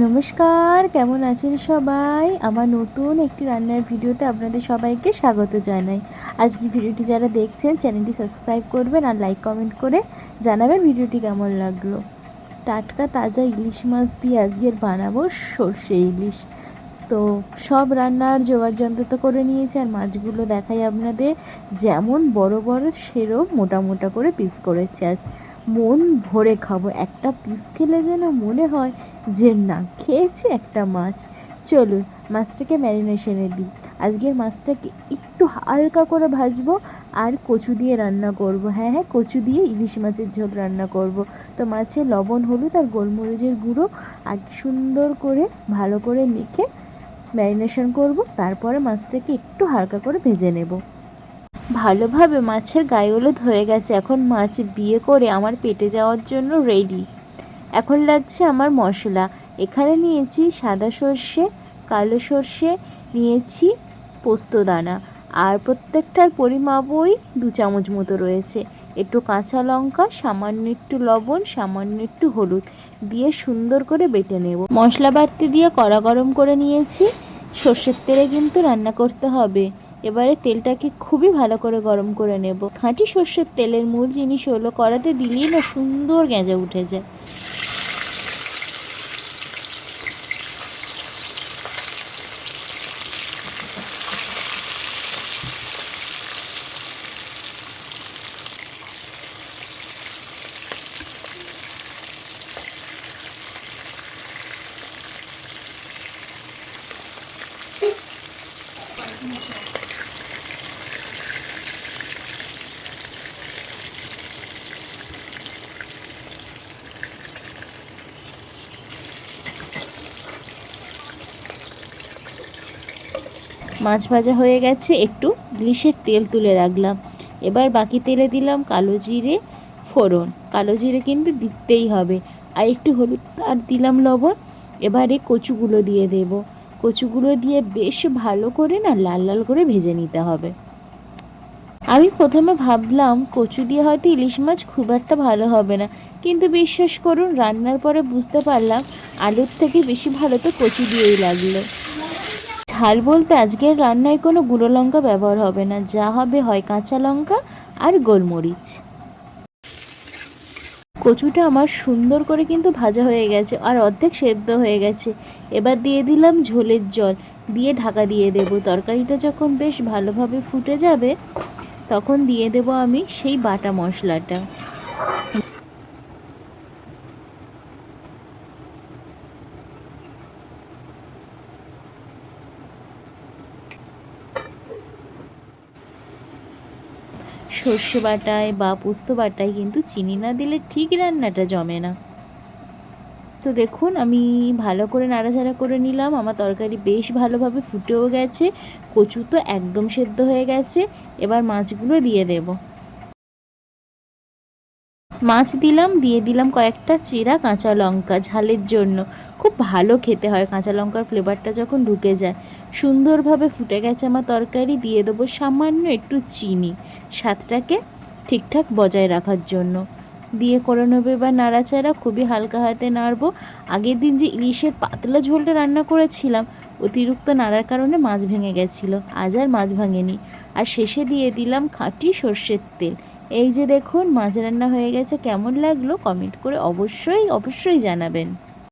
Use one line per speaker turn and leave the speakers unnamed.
নমস্কার, কেমন আছেন সবাই? আমার নতুন একটি রান্নার ভিডিওতে আপনাদের সবাইকে স্বাগত জানাই। আজকে ভিডিওটি যারা দেখছেন, চ্যানেলটি সাবস্ক্রাইব করবেন আর লাইক, কমেন্ট করে জানাবেন ভিডিওটি কেমন লাগল। টাটকা, তাজা ইলিশ মাছ দিয়ে আজকের বানাবো সর্ষে ইলিশ। তো সব রান্নার জোগাড় যন্ত্র তো করে নিয়েছি, আর মাছগুলো দেখাই আপনাদের। যেমন বড় বড় সেরম মোটা মোটা করে পিস করেছি। আজ মন ভরে খাব। একটা পিস খেলে যেন মনে হয় যে, না, খেয়েছি একটা মাছ। চলুন, মাছটাকে ম্যারিনেশনে দিই। আজকের মাছটাকে একটু হালকা করে ভাজবো, আর কচু দিয়ে রান্না করব। হ্যাঁ হ্যাঁ কচু দিয়ে ইলিশ মাছের ঝোল রান্না করব। তো মাছে লবণ, হলুদ আর গোলমরিচের গুঁড়ো আগে সুন্দর করে ভালো করে মেখে ম্যারিনেশন করব, তারপরে মাছটাকে একটু হালকা করে ভেজে নেব। ভালোভাবে মাছের গায়ে হলুদ হয়ে গেছে, এখন মাছ বিয়ে করে আমার পেটে যাওয়ার জন্য রেডি এখন লাগছে আমার মশলা। এখানে নিয়েছি সাদা সর্ষে, কালো সর্ষে, নিয়েছি পোস্তদানা আর প্রত্যেকটার পরিমাপই দু চামচ মতো রয়েছে। একটু কাঁচা লঙ্কা, সামান্য একটু লবণ, সামান্য একটু হলুদ দিয়ে সুন্দর করে বেটে নেব। মশলা বাড়তি দিয়ে কড়া গরম করে নিয়েছি। সর্ষের তেলে কিন্তু রান্না করতে হবে। এবারে তেলটাকে খুবই ভালো করে গরম করে নেব। খাঁটি সর্ষের তেলের মূল জিনিস হলো কড়াতে দিলেই না সুন্দর গেঁজা উঠে যায়। মাছ ভাজা হয়ে গেছে, একটু ইলিশের তেল তুলে রাখলাম। এবার বাকি তেলে দিলাম কালো জিরে, ফোড়ন। কালো জিরে কিন্তু দিতেই হবে। আর একটু হলুদ আর দিলাম লবণ। এবারে কচুগুলো দিয়ে দেব। কচুগুলো দিয়ে বেশ ভালো করে না লাল লাল করে ভেজে নিতে হবে। আমি প্রথমে ভাবলাম, কচু দিয়ে হয়তো ইলিশ মাছ খুব একটা ভালো হবে না। কিন্তু বিশ্বাস করুন, রান্নার পরে বুঝতে পারলাম, আলুর থেকে বেশি ভালো তো কচু দিয়েই লাগল। ঝাল বলতে আজকের রান্নায় কোনো গুঁড়ো লঙ্কা ব্যবহার হবে না। যা হবে হয় কাঁচা লঙ্কা আর গোলমরিচ। কচুটা আমার সুন্দর করে কিন্তু ভাজা হয়ে গেছে আর অর্ধেক সেদ্ধ হয়ে গেছে। এবার দিয়ে দিলাম ঝোলের জল। দিয়ে ঢাকা দিয়ে দেব। তরকারিটা যখন বেশ ভালোভাবে ফুটে যাবে, তখন দিয়ে দেব আমি সেই বাটা মশলাটা। সর্ষে বাটায় বা পোস্ত বাটায় কিন্তু চিনি না দিলে ঠিক রান্নাটা জমে না। তো দেখুন, আমি ভালো করে নাড়াচাড়া করে নিলাম। আমার তরকারি বেশ ভালোভাবে ফুটেও গেছে, কচু তো একদম সেদ্ধ হয়ে গেছে। এবার মাছগুলো দিয়ে দেব। মাছ দিলাম, দিয়ে দিলাম কয়েকটা চিরা কাঁচা লঙ্কা ঝালের জন্য। খুব ভালো খেতে হয় কাঁচা লঙ্কার ফ্লেভারটা যখন ঢুকে যায়। সুন্দরভাবে ফুটে গেছে আমার তরকারি, দিয়ে দেবো সামান্য একটু চিনি। স্বাদটাকে ঠিকঠাক বজায় রাখার জন্য। দিয়ে করে নেব এবার নাড়াচাড়া, খুবই হালকা হাতে নাড়বো। আগের দিন যে ইলিশের পাতলা ঝোলটা রান্না করেছিলাম, অতিরিক্ত নাড়ার কারণে মাছ ভেঙে গেছিল। আজ আর মাছ ভাঙেনি। আর শেষে দিয়ে দিলাম খাঁটি সর্ষের তেল। এই যে দেখুন মাছ রান্না হয়ে গেছে কেমন লাগল? কমেন্ট করে অবশ্যই অবশ্যই জানাবেন।